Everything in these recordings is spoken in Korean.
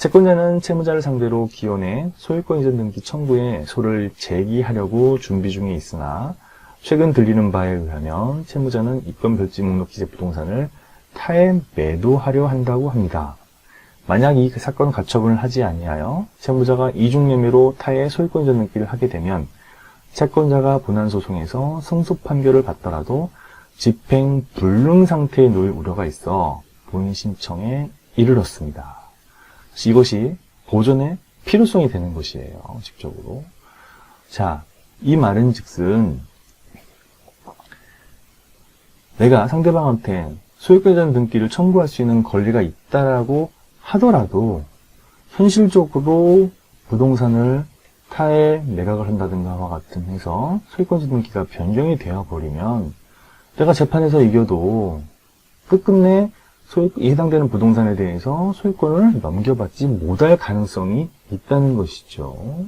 채권자는 채무자를 상대로 기원해 소유권 이전 등기 청구에 소를 제기하려고 준비 중에 있으나 최근 들리는 바에 의하면 채무자는 입건 별지 목록 기재 부동산을 타에 매도하려 한다고 합니다. 만약 이 사건 가처분을 하지 아니하여 채무자가 이중매매로 타의 소유권 이전 등기를 하게 되면 채권자가 본안 소송에서 승소 판결을 받더라도 집행 불능 상태에 놓일 우려가 있어 본인 신청에 이르렀습니다. 이것이 보존의 필요성이 되는 것이에요. 직접으로. 자, 이 말은 즉슨 내가 상대방한테 소유권 이전 등기를 청구할 수 있는 권리가 있다라고 하더라도 현실적으로 부동산을 타에 매각을 한다든가와 같은 해서 소유권 이전 등기가 변경이 되어 버리면 내가 재판에서 이겨도 끝끝내 소유, 해당되는 부동산에 대해서 소유권을 넘겨받지 못할 가능성이 있다는 것이죠.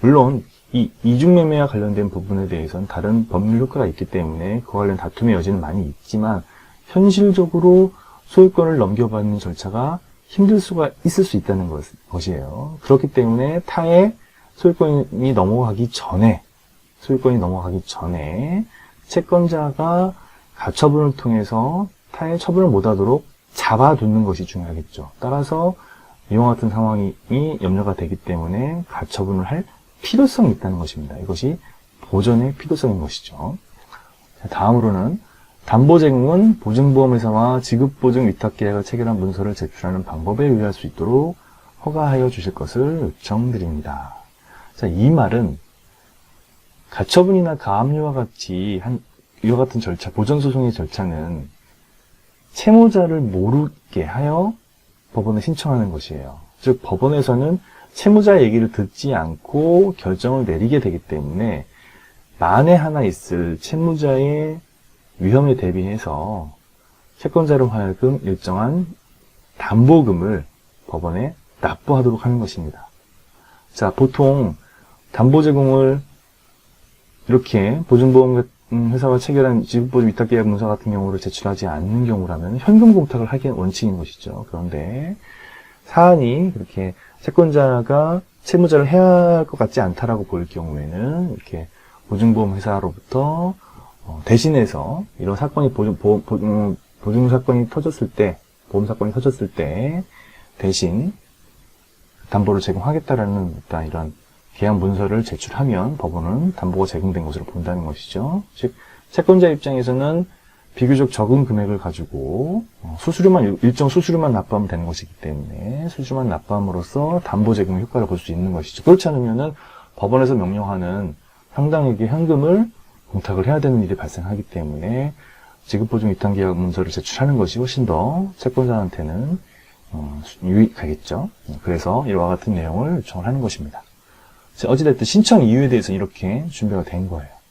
물론 이 이중매매와 관련된 부분에 대해서는 다른 법률 효과가 있기 때문에 그 관련 다툼의 여지는 많이 있지만 현실적으로 소유권을 넘겨받는 절차가 힘들 수가 있을 수 있다는 것, 것이에요. 그렇기 때문에 타의 소유권이 넘어가기 전에 소유권이 넘어가기 전에 채권자가 가처분을 통해서 타의 처분을 못하도록 잡아두는 것이 중요하겠죠. 따라서 이와 같은 상황이 염려가 되기 때문에 가처분을 할 필요성이 있다는 것입니다. 이것이 보전의 필요성인 것이죠. 자, 다음으로는 담보제공은 보증보험회사와 지급보증 위탁계약을 체결한 문서를 제출하는 방법에 유의할 수 있도록 허가하여 주실 것을 요청드립니다. 자, 이 말은 가처분이나 가압류와 같이 한 이와 같은 절차, 보전소송의 절차는 채무자를 모르게 하여 법원에 신청하는 것이에요. 즉, 법원에서는 채무자 얘기를 듣지 않고 결정을 내리게 되기 때문에 만에 하나 있을 채무자의 위험에 대비해서 채권자로 하여금 일정한 담보금을 법원에 납부하도록 하는 것입니다. 자, 보통 담보 제공을 이렇게 보증보험 회사와 체결한 지급보증 위탁 계약 문서 같은 경우를 제출하지 않는 경우라면 현금 공탁을 하기 원칙인 것이죠. 그런데 사안이 그렇게 채권자가 채무자를 해야 할 것 같지 않다라고 보일 경우에는 이렇게 보증보험 회사로부터 어, 대신해서 이런 사건이 보증, 보, 음, 보증 사건이 터졌을 때, 보험 사건이 터졌을 때 대신 담보를 제공하겠다라는 어떤 이런 계약 문서를 제출하면 법원은 담보가 제공된 것으로 본다는 것이죠. 즉 채권자 입장에서는 비교적 적은 금액을 가지고 어, 수수료만 일정 수수료만 납부하면 되는 것이기 때문에 수수료만 납부함으로써 담보 제공 효과를 볼 수 있는 것이죠. 그렇지 않으면은 법원에서 명령하는 상당액의 현금을 공탁을 해야 되는 일이 발생하기 때문에 지급보증 위탁 계약 문서를 제출하는 것이 훨씬 더 채권자한테는 어, 유익하겠죠. 그래서 이와 같은 내용을 요청을 하는 것입니다. 어찌됐든 신청 이유에 대해서 이렇게 준비가 된 거예요.